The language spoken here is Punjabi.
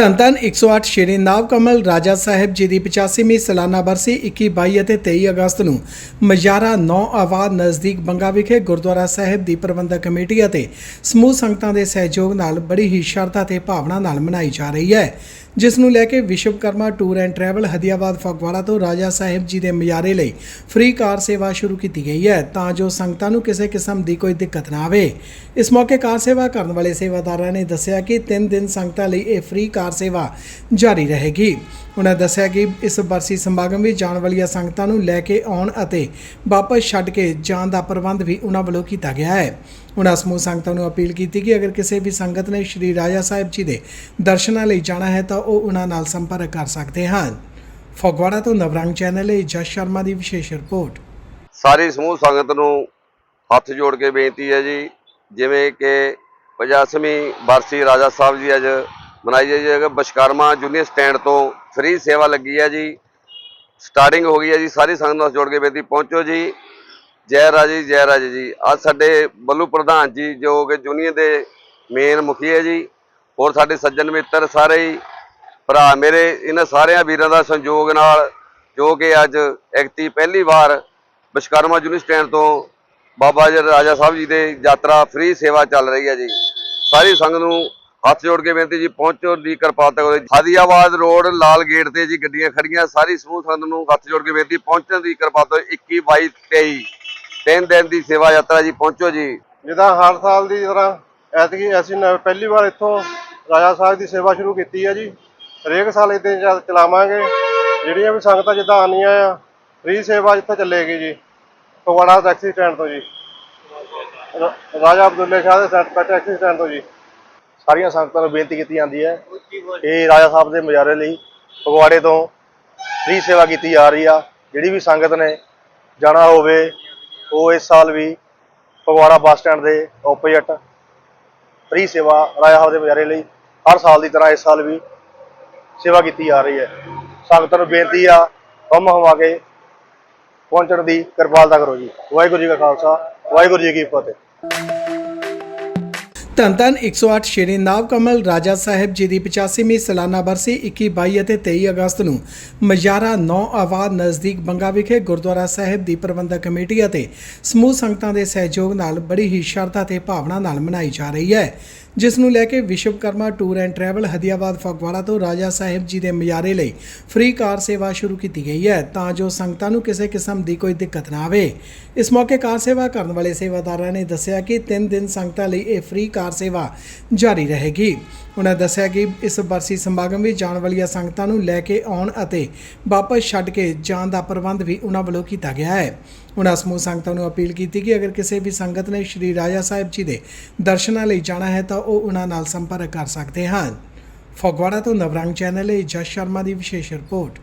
ਧੰਨ ਧੰਨ 108 ਸ਼੍ਰੀ ਨਾਵ ਕਮਲ ਰਾਜਾ ਸਾਹਿਬ ਜੀ ਦੀ 85ਵੀਂ ਸਾਲਾਨਾ ਬਰਸੀ 21 22 ਅਤੇ 23 ਅਗਸਤ ਨੂੰ ਮਜਾਰਾ 9 ਆਵਾਜ਼ ਨਜ਼ਦੀਕ ਬੰਗਾ ਵਿਖੇ ਗੁਰਦੁਆਰਾ ਸਾਹਿਬ ਦੀ ਪ੍ਰਬੰਧਕ ਕਮੇਟੀ ਅਤੇ ਸਮੂਹ ਸੰਗਤਾਂ ਦੇ ਸਹਿਯੋਗ ਨਾਲ ਬੜੀ ਹੀ ਸ਼ਰਧਾ ਤੇ ਭਾਵਨਾ ਨਾਲ ਮਨਾਈ ਜਾ ਰਹੀ ਹੈ, ਜਿਸ ਨੂੰ ਲੈ ਕੇ Vishwakarma tour and travel Hadiabad Phagwara ਤੋਂ ਰਾਜਾ ਸਾਹਿਬ ਜੀ ਦੇ ਮਜਾਰੇ ਲਈ ਫ੍ਰੀ ਕਾਰ ਸੇਵਾ ਸ਼ੁਰੂ ਕੀਤੀ ਗਈ ਹੈ, ਤਾਂ ਜੋ ਸੰਗਤਾਂ ਨੂੰ ਕਿਸੇ ਕਿਸਮ ਦੀ ਕੋਈ ਦਿੱਕਤ ਨਾ ਆਵੇ। ਇਸ ਮੌਕੇ ਕਾਰ ਸੇਵਾ ਕਰਨ ਵਾਲੇ ਸੇਵਾਦਾਰਾਂ ਨੇ ਦੱਸਿਆ ਕਿ 3 ਦਿਨ ਸੰਗਤਾਂ ਲਈ ਇਹ ਫ੍ਰੀ ਕਾਰ ਸੇਵਾ ਜਾਰੀ ਰਹੇਗੀ। ਉਹਨਾਂ ਦੱਸਿਆ ਕਿ ਇਸ ਬਰਸੀ ਸਮਾਗਮ ਵਿੱਚ ਜਾਣ ਵਾਲੀਆਂ ਸੰਗਤਾਂ ਨੂੰ ਲੈ ਕੇ ਆਉਣ ਅਤੇ ਵਾਪਸ ਛੱਡ ਕੇ ਜਾਣ ਦਾ ਪ੍ਰਬੰਧ ਵੀ ਉਹਨਾਂ ਵੱਲੋਂ ਕੀਤਾ ਗਿਆ ਹੈ। ਉਹਨਾਂ ਸਮੂਹ ਸੰਗਤਾਂ ਨੂੰ ਅਪੀਲ ਕੀਤੀ ਕਿ ਅਗਰ ਕਿਸੇ ਵੀ ਸੰਗਤ ਨੇ ਸ਼੍ਰੀ ਰਾਜਾ ਸਾਹਿਬ ਜੀ ਦੇ ਦਰਸ਼ਨਾਂ ਲਈ ਜਾਣਾ ਹੈ ਤਾਂ ਉਹ ਉਹਨਾਂ ਨਾਲ ਸੰਪਰਕ ਕਰ ਸਕਦੇ ਹਨ। ਫਗਵਾੜਾ ਤੋਂ ਨਵਰੰਗ ਚੈਨਲ ਲਈ ਜਸ ਸ਼ਰਮਾ ਦੀ ਵਿਸ਼ੇਸ਼ ਰਿਪੋਰਟ। ਸਾਰੀ ਸਮੂਹ ਸੰਗਤ ਨੂੰ ਹੱਥ ਜੋੜ ਕੇ ਬੇਨਤੀ ਹੈ ਜੀ, ਜਿਵੇਂ ਕਿ 50ਵੀਂ ਬਰਸੀ ਰਾਜਾ ਸਾਹਿਬ ਜੀ ਅੱਜ ਮਨਾਈ ਜਾਏਗੀ। ਵਿਸ਼ਕਰਮਾ ਜੂਨੀਅਰ ਸਟੈਂਡ ਤੋਂ ਫ੍ਰੀ ਸੇਵਾ ਲੱਗੀ ਹੈ ਜੀ। ਸਟਾਰਟਿੰਗ ਹੋ ਗਈ ਹੈ ਜੀ। ਸਾਰੀ ਸੰਗਤ ਨੂੰ ਹੱਥ ਜੋੜ ਕੇ ਬੇਨਤੀ, ਪਹੁੰਚੋ ਜੀ। ਜੈ ਰਾਜੇ ਜੈ ਰਾਜੇ ਜੀ। ਅੱਜ ਸਾਡੇ ਬੱਲੂ ਪ੍ਰਧਾਨ ਜੀ, ਜੋ ਕਿ ਜੂਨੀਅਰ ਦੇ ਮੇਨ ਮੁਖੀ ਹੈ ਜੀ। ਹੋਰ ਸਾਡੇ ਸੱਜਣ ਮਿੱਤਰ ਸਾਰੇ ਹੀ, ਭਰਾ ਮੇਰੇ, ਇਹਨਾਂ ਸਾਰਿਆਂ ਵੀਰਾਂ ਦਾ ਸੰਯੋਗ ਨਾਲ, ਜੋ ਕਿ ਅੱਜ ਐਕਤੀ ਪਹਿਲੀ ਵਾਰ ਵਿਸ਼ਕਰਮਾ ਜੂਨੀਅਰ ਸਟੈਂਡ ਤੋਂ ਬਾਬਾ ਜੀ, ਰਾਜਾ ਸਾਹਿਬ ਜੀ ਦੇ ਯਾਤਰਾ ਫ੍ਰੀ ਸੇਵਾ ਚੱਲ ਰਹੀ ਹੈ ਜੀ। ਸਾਰੀ ਸੰਗਤ ਨੂੰ ਹੱਥ ਜੋੜ ਕੇ ਬੇਨਤੀ ਜੀ, ਪਹੁੰਚੋ ਦੀ ਕਿਰਪਾ ਕਰੋ ਹਾਦੀਆਬਾਦ ਰੋਡ, ਲਾਲ ਗੇਟ ਤੇ ਜੀ ਗੱਡੀਆਂ ਖੜੀਆਂ, ਸਾਰੀ ਸਮੂਹ ਸੰਗਤ ਨੂੰ ਹੱਥ ਜੋੜ ਕੇ ਬੇਨਤੀ, ਪਹੁੰਚਣ ਦੀ ਕਿਰਪਾ ਕਿਰਪਾਲਤਾ 21 22 23 ਤਿੰਨ ਦਿਨ ਦੀ ਸੇਵਾ ਯਾਤਰਾ ਜੀ, ਪਹੁੰਚੋ ਜੀ। ਜਿੱਦਾਂ ਹਰ ਸਾਲ ਦੀ ਤਰ੍ਹਾਂ ਐਤਕੀ ਅਸੀਂ ਪਹਿਲੀ ਵਾਰ ਇੱਥੋਂ ਰਾਜਾ ਸਾਹਿਬ ਦੀ ਸੇਵਾ ਸ਼ੁਰੂ ਕੀਤੀ ਹੈ ਜੀ। ਹਰੇਕ ਸਾਲ ਇਦਾਂ ਹੀ ਚਲਾਵਾਂਗੇ। ਜਿਹੜੀਆਂ ਵੀ ਸੰਗਤਾਂ ਜਿੱਦਾਂ ਆਉਂਦੀਆਂ ਆ, ਫ੍ਰੀ ਸੇਵਾ ਜਿੱਥੇ ਚੱਲੇਗੀ ਜੀ। ਫਗਵਾੜਾ ਟੈਕਸੀ ਸਟੈਂਡ ਤੋਂ ਜੀ। ਰਾਜਾ ਅਬਦੁੱਲੇ ਸ਼ਾਹ ਦੇ ਸੈਂਟ ਪੈ ਟੈਕਸੀ ਸਟੈਂਡ ਤੋਂ ਜੀ। ਸਾਰੀਆਂ ਸੰਗਤਾਂ ਨੂੰ ਬੇਨਤੀ ਕੀਤੀ ਜਾਂਦੀ ਹੈ ਇਹ ਰਾਜਾ ਸਾਹਿਬ ਦੇ ਮਜਾਰੇ ਲਈ ਫਗਵਾੜੇ ਤੋਂ ਫ੍ਰੀ ਸੇਵਾ ਕੀਤੀ ਜਾ ਰਹੀ ਆ। ਜਿਹੜੀ ਵੀ ਸੰਗਤ ਨੇ ਜਾਣਾ ਹੋਵੇ, ਉਹ ਇਸ ਸਾਲ ਵੀ ਫਗਵਾੜਾ ਬੱਸ ਸਟੈਂਡ ਦੇ ਆਪੋਜ਼ਿਟ ਫ੍ਰੀ ਸੇਵਾ ਰਾਜਾ ਸਾਹਿਬ ਦੇ ਮਜਾਰੇ ਲਈ ਹਰ ਸਾਲ ਦੀ ਤਰ੍ਹਾਂ ਇਸ ਸਾਲ ਵੀ ਸੇਵਾ ਕੀਤੀ ਜਾ ਰਹੀ ਹੈ। ਸੰਗਤਾਂ ਨੂੰ ਬੇਨਤੀ ਆ ਹਮ ਹਮਾ ਕੇ ਪਹੁੰਚਣ ਦੀ ਕਿਰਪਾਲਤਾ ਕਰੋ ਜੀ। ਵਾਹਿਗੁਰੂ ਜੀ ਕਾ ਖਾਲਸਾ, ਵਾਹਿਗੁਰੂ ਜੀ ਕੀ ਫਤਿਹ। ਧੰਨ ਧੰਨ 108 ਸ਼੍ਰੀ ਨਾਵ ਕਮਲ ਰਾਜਾ ਸਾਹਿਬ ਜੀ ਦੀ 85ਵੀਂ ਸਾਲਾਨਾ ਬਰਸੀ 21 22 ਅਤੇ 23 ਅਗਸਤ ਨੂੰ ਮਜਾਰਾ 9 ਆਵਾਜ਼ ਨਜ਼ਦੀਕ ਬੰਗਾ ਵਿਖੇ ਗੁਰਦੁਆਰਾ ਸਾਹਿਬ ਦੀ ਪ੍ਰਬੰਧਕ ਕਮੇਟੀ ਅਤੇ ਸਮੂਹ ਸੰਗਤਾਂ ਦੇ ਸਹਿਯੋਗ ਨਾਲ ਬੜੀ ਹੀ ਸ਼ਰਧਾ ਤੇ ਭਾਵਨਾ ਨਾਲ ਮਨਾਈ ਜਾ ਰਹੀ ਹੈ, ਜਿਸ ਨੂੰ ਲੈ ਕੇ Vishwakarma tour and travel Hadiabad Phagwara ਤੋਂ ਰਾਜਾ ਸਾਹਿਬ ਜੀ ਦੇ ਮਜਾਰੇ ਲਈ ਫ੍ਰੀ ਕਾਰ ਸੇਵਾ ਸ਼ੁਰੂ ਕੀਤੀ ਗਈ ਹੈ, ਤਾਂ ਜੋ ਸੰਗਤਾਂ ਨੂੰ ਕਿਸੇ ਕਿਸਮ ਦੀ ਕੋਈ ਦਿੱਕਤ ਨਾ ਆਵੇ। ਇਸ ਮੌਕੇ ਕਾਰ ਸੇਵਾ ਕਰਨ ਵਾਲੇ ਸੇਵਾਦਾਰਾਂ ਨੇ ਦੱਸਿਆ ਕਿ 3 ਦਿਨ ਸੰਗਤਾਂ ਲਈ ਇਹ ਫ੍ਰੀ ਕਾਰ ਸੇਵਾ ਜਾਰੀ ਰਹੇਗੀ। ਉਹਨਾਂ ਦੱਸਿਆ ਕਿ ਇਸ ਬਰਸੀ ਸਮਾਗਮ ਵਿੱਚ ਜਾਣ ਵਾਲੀਆਂ ਸੰਗਤਾਂ ਨੂੰ ਲੈ ਕੇ ਆਉਣ ਅਤੇ ਵਾਪਸ ਛੱਡ ਕੇ ਜਾਣ ਦਾ ਪ੍ਰਬੰਧ ਵੀ ਉਹਨਾਂ ਵੱਲੋਂ ਕੀਤਾ ਗਿਆ ਹੈ। ਉਹਨਾਂ ਸਮੂਹ ਸੰਗਤਾਂ ਨੂੰ ਅਪੀਲ ਕੀਤੀ ਕਿ ਅਗਰ ਕਿਸੇ ਵੀ ਸੰਗਤ ਨੇ ਸ਼੍ਰੀ ਰਾਜਾ ਸਾਹਿਬ ਜੀ ਦੇ ਦਰਸ਼ਨਾਂ ਲਈ ਜਾਣਾ ਹੈ ਤਾਂ ਉਹ ਉਹਨਾਂ ਨਾਲ ਸੰਪਰਕ ਕਰ ਸਕਦੇ ਹਨ। ਫਗਵਾੜਾ ਤੋਂ ਨਵਰੰਗ ਚੈਨਲ ਲਈ ਜਸ ਸ਼ਰਮਾ ਦੀ ਵਿਸ਼ੇਸ਼ ਰਿਪੋਰਟ।